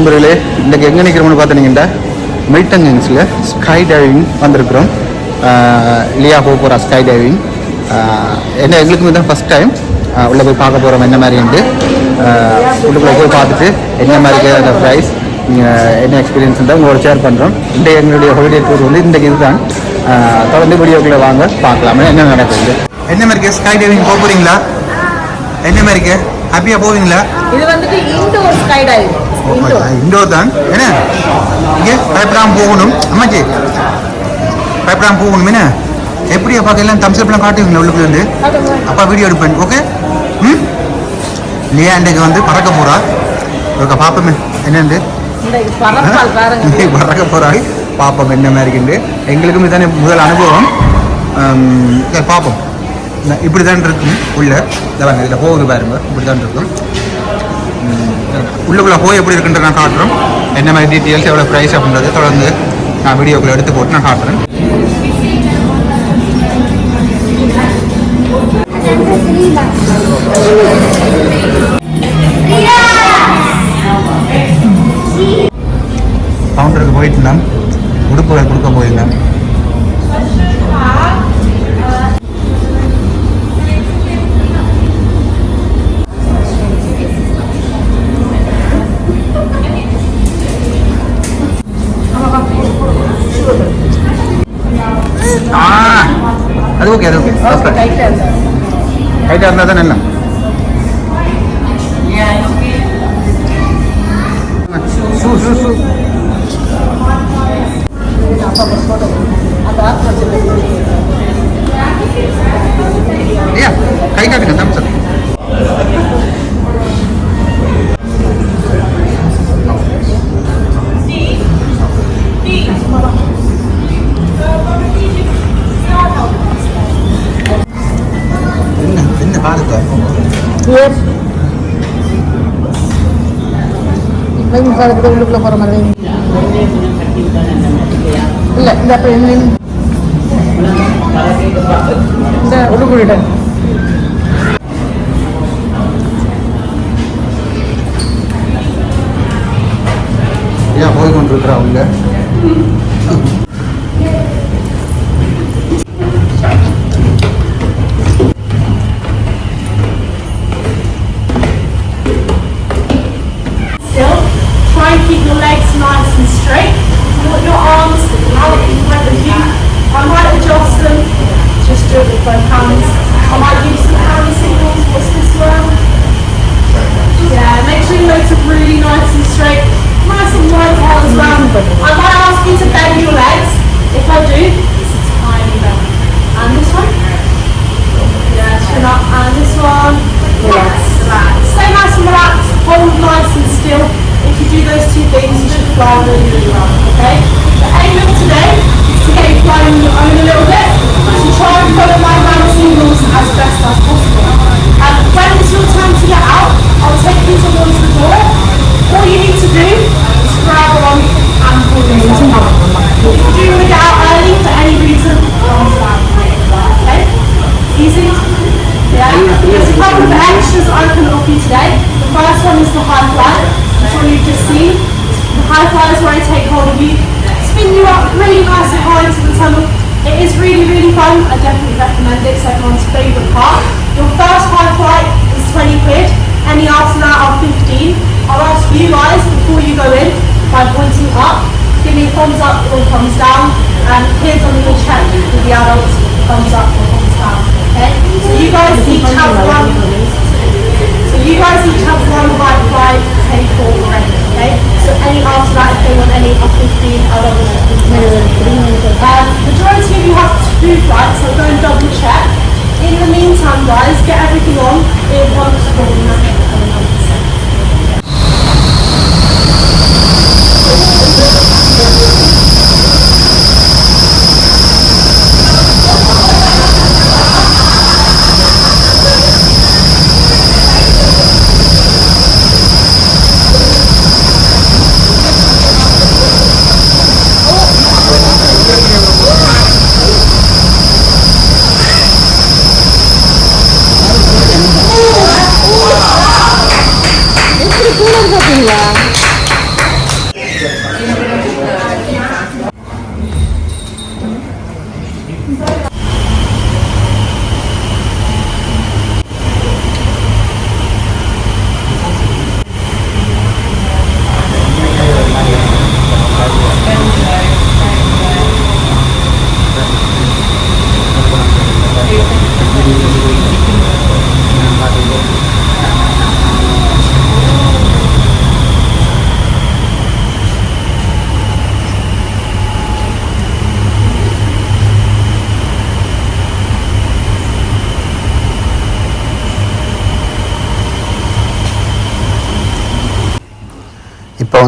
நண்பர்களே இன்றைக்கு எங்கே நிற்கிறோம்னு பார்த்துனீங்கன்னா மில்டன் கிங்ஸில் ஸ்கை டைவிங் வந்திருக்கிறோம் லியா போக போகிறா ஸ்கை டைவிங் என்ன எங்களுக்குமே தான் ஃபஸ்ட் டைம் உள்ளே போய் பார்க்க போகிறோம் என்ன மாதிரின்ட்டு. உள்ளுக்குள்ளே போய் பார்த்துட்டு என்ன மாதிரி அந்த ப்ரைஸ் என்ன எக்ஸ்பீரியன்ஸ் தான் உங்களோட ஷேர் பண்ணுறோம் இந்த எங்களுடைய ஹாலிடே டூர் வந்து இன்றைக்கு இதுதான். தொடர்ந்து வீடியோக்குள்ளே வாங்க பார்க்கலாம். என்ன நடக்குது? என்ன மாதிரி ஸ்கை டைவிங் போக போகிறீங்களா என்ன மாதிரி ஹாப்பியாக போவீங்களா? இது வந்துட்டு இன்டோர் ஸ்கை டைவிங் இண்டோர் தான் என்ன? இங்கே பயப்படாம போகணும். அம்மாச்சி பயப்படாம போகணும். என்ன? எப்படி அப்பா எல்லாம் தம்ஸ் அப்லாம் காட்டுவீங்களா உள்ளுக்குள்ள இருந்து? அப்பா வீடியோ எடுப்பேன். ஓகே ம்? லியா இன்றைக்கு வந்து பறக்க போறா. ஒருக்கா பார்ப்போமே என்னண்டு பறக்க போறாள் பார்ப்போம் என்ன மாதிரி இருக்குண்டு எங்களுக்கும் இதானே முதல் அனுபவம். பார்ப்போம் இந்த- இப்படி தான் இருக்கும் உள்ள. இதில் இதில் போகுது பாருங்க. இப்படி தான் இருக்கும். உள்ளுக்குள்ளே போய் எப்படி இருக்குன்ற நான் காட்டுறோம் என்ன மாதிரி டீட்டெயில்ஸ் எவ்வளோ ப்ரைஸ் அப்படின்றது தொடர்ந்து நான் வீடியோக்குள்ள எடுத்து போட்டு நான் காட்டுறேன். கவுண்டருக்கு போயிட்டு இருந்தேன். உடுப்புகளை கொடுக்க போயிருந்தேன். அது ஓகே அது ஓகே டைட்டா இருக்கு கைட்டாக இருந்தால் தான் சூ அந்த ஆப் வச்சிருக்கு ஐயா கை காட்டுங்க தம்ஸ் அப் சிஎஸ் வெயிங் காலத்துக்கு உள்ளுக்குள்ள போகிற மாதிரி இல்லை இந்த அப்போ என்ன? இந்த உள்ளுக்குள்ள ஐயா போய் கொண்டிருக்கிறா அவங்க? Where I take hold of you, spin you up really nice and high into the tunnel. It is really, really fun. I definitely recommend it. It's everyone's favourite part. Your first high flight is 20 quid. Any after that are 15. I'll ask you guys before you go in by pointing up. Give me a thumbs up or thumbs down. And kids on your check with the adults, thumbs up or thumbs down. Okay? So you guys each have one. So you guys each have one high flight take already. Okay? So any after that, they want any up 15, I'll double check. Um, majority of you have two flights, so go and double check. In the meantime, guys, get everything on in one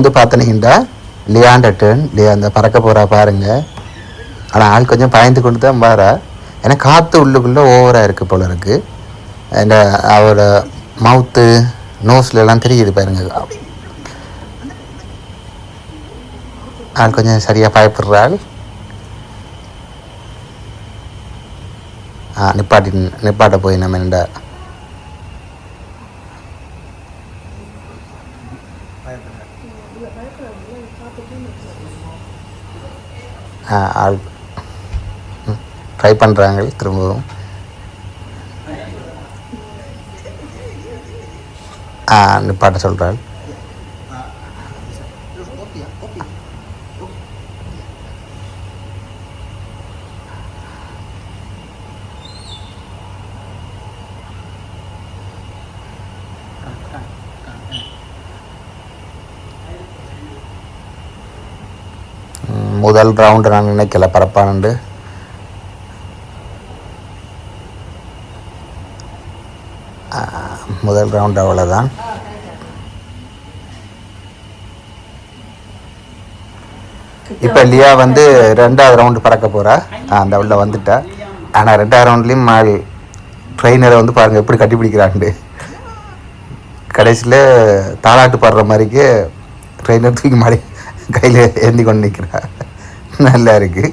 வந்து பார்த்தனீங்கன்னா லியாண்ட turn லியா அந்த பறக்க போகிறா பாருங்க. ஆனால் ஆள் கொஞ்சம் பயந்து கொண்டு தான் பாரா ஏன்னா காற்று உள்ளுக்குள்ளே ஓவராக இருக்குது போல இருக்குது அந்த அவரோட மவுத்து நோஸ்ல எல்லாம் தெரியுது பாருங்க. ஆள் கொஞ்சம் சரியாக பயப்படுறாள். ஆ நிப்பாட்டி நிப்பாட்ட போய் நம்ம என்னடா ஆள். ட்ரை பண்ணுறாங்க திரும்பவும். ஆ நிப்பாட்ட சொல்கிறாள் முதல் ரவுண்டு நான் நினைக்கல பரப்பானுண்டு முதல் ரவுண்ட் அவ்வளோதான் இப்போ லியா வந்து ரெண்டாவது ரவுண்டு பறக்க போகிறா அந்த உள்ள வந்துட்டா. ஆனால் ரெண்டாவது ரவுண்ட்லேயும் மாறி ட்ரெயினரை வந்து பாருங்கள் எப்படி கட்டி பிடிக்கிறாண்டு கடைசியில் தாலாட்டு பாடுற மாதிரிக்கு ட்ரெயினர் தூக்கி மாடி கையில் ஏந்தி கொண்டு நிற்கிறா நல்லா இருக்குது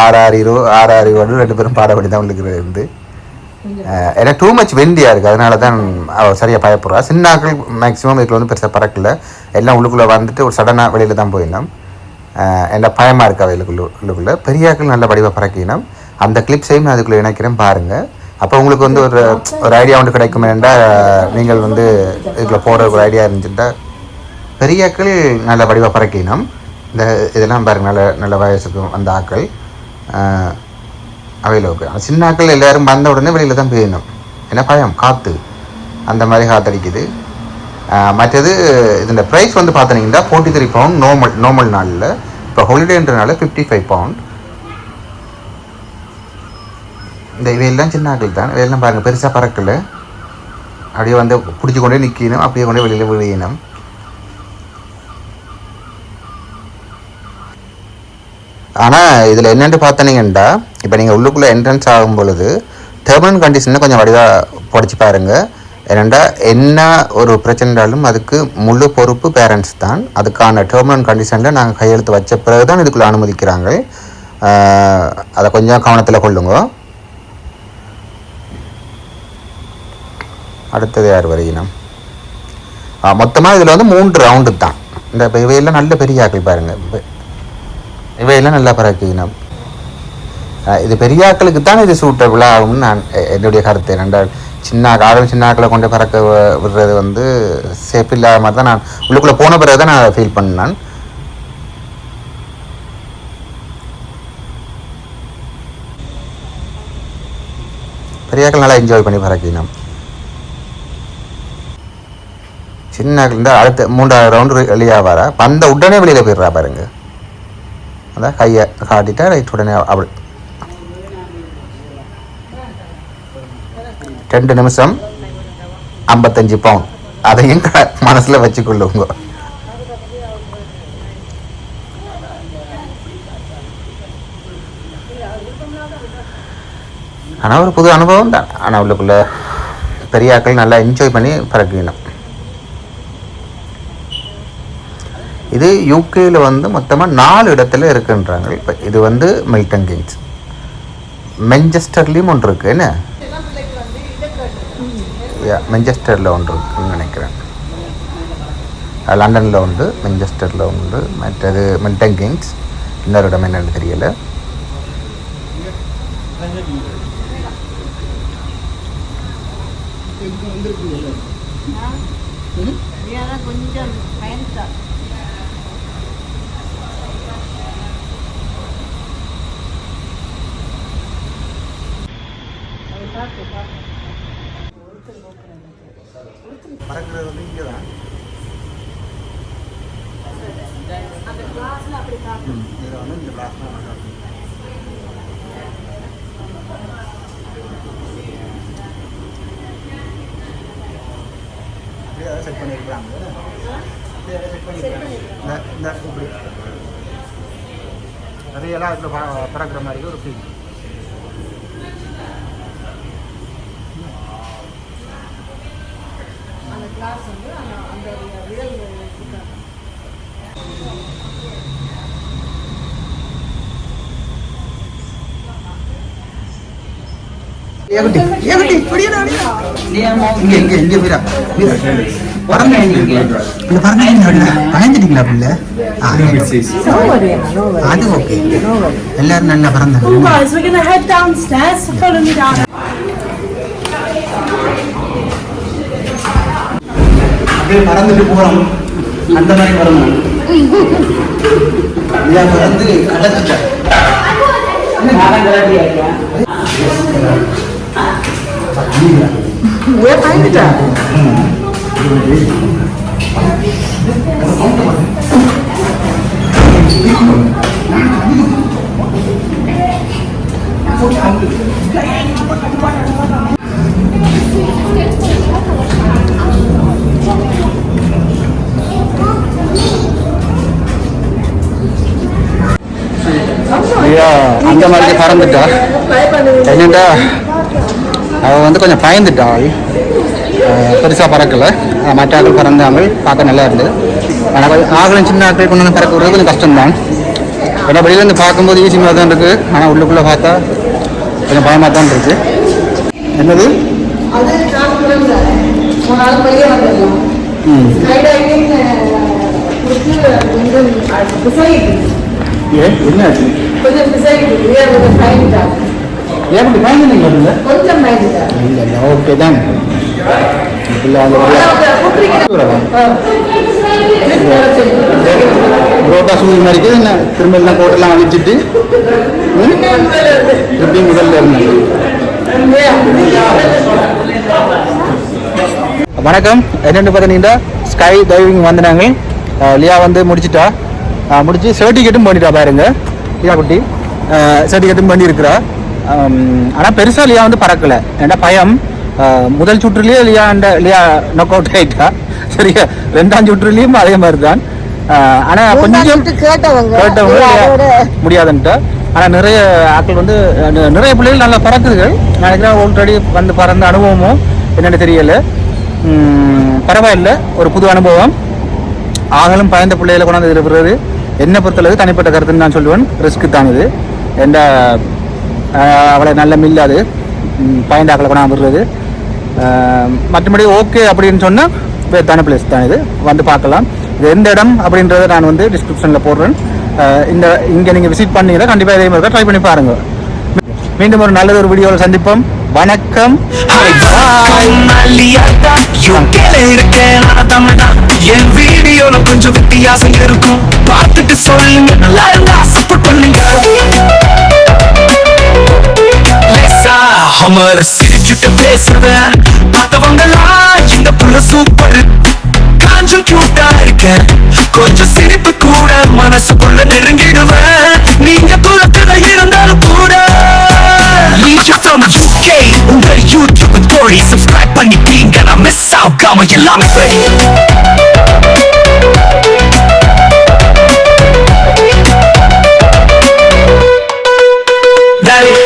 ஆறு ஆறு இரோ ஆறு ஆறு இரோ ரெண்டு பேரும் பாட வேண்டி தான் உங்களுக்கு இருந்து ஏன்னா டூ மச் வெண்டியாக இருக்குது அதனால தான் அவள் சரியாக பயப்படுறா. சின்னாக்கள் மேக்ஸிமம் இதில் வந்து பெருசாக பறக்கல. எல்லாம் உள்ளுக்குள்ளே வந்துட்டு ஒரு சடனாக வெளியில் தான் போயிடலாம் என்ன பயமாக இருக்கா வெளிக்குள்ள உள்ளுக்குள்ளே. பெரியாக்கள் நல்ல வடிவாக பறக்கினோம் அந்த கிளிப்ஸையும் நான் அதுக்குள்ளே இணைக்கிறேன் பாருங்கள் அப்போ உங்களுக்கு வந்து ஒரு ஒரு ஐடியா ஒன்று கிடைக்குமேண்டா நீங்கள் வந்து இதுக்குள்ள போகிற ஒரு ஐடியா இருந்துச்சுட்டா பெரியாக்கள் நல்ல வடிவாக பறக்கினோம் இந்த இதெல்லாம் பாருங்க நல்ல நல்ல வயசுக்கு வந்த ஆக்கள் அவைலபிள் அவையில் சின்ன ஆக்கள் எல்லோரும் வந்த உடனே வெளியில் தான் போயிடணும் ஏன்னா பயம்? காற்று அந்த மாதிரி காத்தடிக்குது மற்றது இதோட ப்ரைஸ் வந்து பார்த்தீங்கன்னா forty three pound normal normal நாளில். இப்போ ஹாலிடேன்றனால ஃபிஃப்டி ஃபைவ் பவுண்ட் இந்த இவையெல்லாம் சின்ன ஆக்கள் தான். இவையெல்லாம் பாருங்கள் பெருசாக பறக்கலை. அப்படியே வந்து பிடிச்சி கொண்டே நிற்கணும் அப்படியே கொண்டே வெளியில் விழியணும் ஆனால் இதில் என்னென்னு பார்த்தனீங்கன்னா இப்போ நீங்கள் உள்ளுக்குள்ளே என்ட்ரன்ஸ் ஆகும் பொழுது டெர்மினல் கண்டிஷனில் கொஞ்சம் வடிவாக படிச்சு பாருங்கள் ஏனெண்டா என்ன ஒரு பிரச்சனைனாலும் அதுக்கு முழு பொறுப்பு பேரண்ட்ஸ் தான். அதுக்கான டெர்மினல் கண்டிஷனில் நாங்கள் கையெழுத்து வச்ச பிறகு தான் இதுக்குள்ளே அனுமதிக்கிறாங்க. அதை கொஞ்சம் கவனத்தில் கொள்ளுங்க. அடுத்தது யார் வரையினம் மொத்தமாக இதில் வந்து மூன்று ரவுண்டு தான். இந்த இவையெல்லாம் நல்ல பெரிய ஆக்கள் பாருங்கள் இவையெல்லாம் நல்லா பறக்கினோம் இது பெரியாக்களுக்கு தான் இது சூட்டபிள் ஆகும்னு நான் என்னுடைய கருத்து. ரெண்டால் சின்ன ஆளும் சின்ன ஆக்களை கொண்டு பறக்க விடுறது வந்து சேஃப் இல்லாத மாதிரி தான் நான் உள்ளுக்குள்ளே போன பிறகு தான் நான் ஃபீல் பண்ணேன். பெரியாக்கள் நல்லா என்ஜாய் பண்ணி பறக்கினோம் சின்ன இருந்தால் அடுத்த மூன்றாவது ரவுண்டு வெளியாக வர. பந்த உடனே வெளியில் போயிடுறா பாருங்கள் அதான் கையை காட்டிட்டா ரைட் உடனே அவள் ரெண்டு நிமிஷம் ஐம்பத்தஞ்சு பவுன் அதையும் மனசில் வச்சுக்கொள்ளுங்க. ஆனால் ஒரு புது அனுபவம் தான். ஆனால் உள்ளுக்குள்ள பெரிய ஆட்கள் நல்லா என்ஜாய் பண்ணி பறக்கணும் இது யூகேயில் வந்து மொத்தமாக நாலு இடத்துல இருக்குன்றாங்க. இப்போ இது வந்து மில்டன் கிங்ஸ் மென்செஸ்டர்லேயும் ஒன்று இருக்குது என்ன? மென்செஸ்டரில் ஒன்று இருக்குன்னு நினைக்கிறேன். லண்டனில் உண்டு மென்செஸ்டரில் உண்டு. மற்றது மில்டன் கிங்ஸ் இன்னொரு இடம் என்னன்னு தெரியல. கொஞ்சம் பறக்கிறது வந்து இங்கே தான் இதில் வந்து இந்த கிளாஸ் செட் பண்ணியிருக்கிறாங்க இந்த இந்த இப்படி நிறையெல்லாம் இதில் பறக்கிற மாதிரி ஒரு ஃபீல் கிளாஸ் வந்து அந்த விரல் கொடுத்தாங்க ஏகட்டி ஏகட்டி இப்படியே இங்க இங்க இங்க வீரா வீரா. பறந்து இங்க பறந்து பயந்துட்டீங்களா பிள்ளை? அது ஓகே எல்லாரும் நல்லா பறந்தாங்க அப்படியே பறந்துட்டு போறோம் அந்த மாதிரி வரணும் இதை வந்து அடைச்சிட்டேன் ஐயா அந்த மாதிரி பறந்துட்டா? என்னண்டா அவ வந்து கொஞ்சம் பயந்துட்டாள் பெருசாக பறக்கலை. மற்ற ஆட்கள் பறந்தாமல் பார்க்க நல்லா இருந்தது. ஆனால் கொஞ்சம் ஆகலும் சின்ன ஆட்கள் கொண்டு வந்து பறக்க விடுறது கொஞ்சம் கஷ்டம்தான். ஏன்னா வெளியிலேருந்து பார்க்கும்போது ஈஸி மாதிரி தான் இருக்குது ஆனால் உள்ளுக்குள்ளே பார்த்தா கொஞ்சம் பயமாக தான் இருக்குது என்னது? நாள் பைய வந்துடலாம். ம். ஸ்கைடைவிங் கொடுத்து கொஞ்சம் பிசைடு ஏ என்ன ஆச்சு கொஞ்சம் பிசைடு வேறு கொஞ்சம் பயந்துட்டாங்க ஏன் இப்படி பயந்துனீங்களா இல்லை இல்லை ஓகே தான் புரோட்டா சூதி மாதிரி என்ன திரும்ப எல்லாம் கோட்டெல்லாம் அழிச்சிட்டு? திருப்பி முதல்ல இருந்தாங்க வணக்கம். என்னென்னு பார்த்தீங்கன்னா ஸ்கை டைவிங் வந்தாங்க லியா வந்து முடிச்சிட்டா. முடிச்சு சர்டிஃபிகேட்டும் பண்ணிட்டா பாருங்க. லியா குட்டி. சர்டிஃபிகேட்டும் பண்ணியிருக்கிறா. ஆனால் பெருசாக லியா வந்து பறக்கலை. ஏன்னா பயம். முதல் சுற்றுலேயே லியா அந்த லியா நொக் அவுட் ஆயிட்டா. சரியா? ரெண்டாம் சுற்றுலேயும் அதே மாதிரி தான் ஆனால் கொஞ்சம் கேட்டவங்க. கேட்டவங்க முடியாதுன்ட்டு. ஆனால் நிறைய ஆட்கள் வந்து நிறைய பிள்ளைகள் நல்லா பறக்குதுகள். நினைக்கிறேன் ஆல்ரெடி வந்து பறந்த அனுபவமும் என்னென்னு தெரியல. பரவாயில்ல. ஒரு புது அனுபவம். ஆகலும் பயந்த பிள்ளைகளை கொண்டாந்து இருக்கிறது என்னை பொறுத்தளவு தனிப்பட்ட கருத்துன்னு நான் சொல்லுவேன். ரிஸ்க்கு தான் இது. எந்த அவளை நல்ல மில்லாது பயந்த ஆக்களை கொண்டாந்து விடுறது. மற்றபடி ஓகே அப்படின்னு சொன்னால் வேத்தான பிளேஸ் தான் இது. வந்து பார்க்கலாம். இது எந்த இடம் அப்படின்றத நான் வந்து டிஸ்கிரிப்ஷனில் போடுறேன். இந்த இங்கே நீங்கள் விசிட் பண்ணீங்கன்னா கண்டிப்பாக இதே மாதிரி ட்ரை பண்ணி பாருங்கள் மீண்டும் ஒரு நல்லது ஒரு வீடியோவில் சந்திப்போம். வணக்கம். என் வீடியோல கொஞ்சம் வித்தியாசம் இருக்கும். பார்த்துட்டு சொல்லுங்க நல்லா இருந்தா சப்போர்ட் பண்ணுங்க. லேசா சிரிச்சுட்டு பேசுவேன். பார்த்தவங்கலாம் இந்த புள்ள சூப்பர் காஞ்சும் கியூட்டா இருக்கேன். கொஞ்சம் சிரிப்பு கூட மனசுக்குள்ள நெருங்கிடுவேன். நீங்க தூரத்துல சொன்ன ஜிகே உங்கள் யூடியூப் தோழி சப்ஸ்கிரைப் பண்ணிட்டீங்க நான் மிஸ் ஆகாம எல்லாமே சரி Dale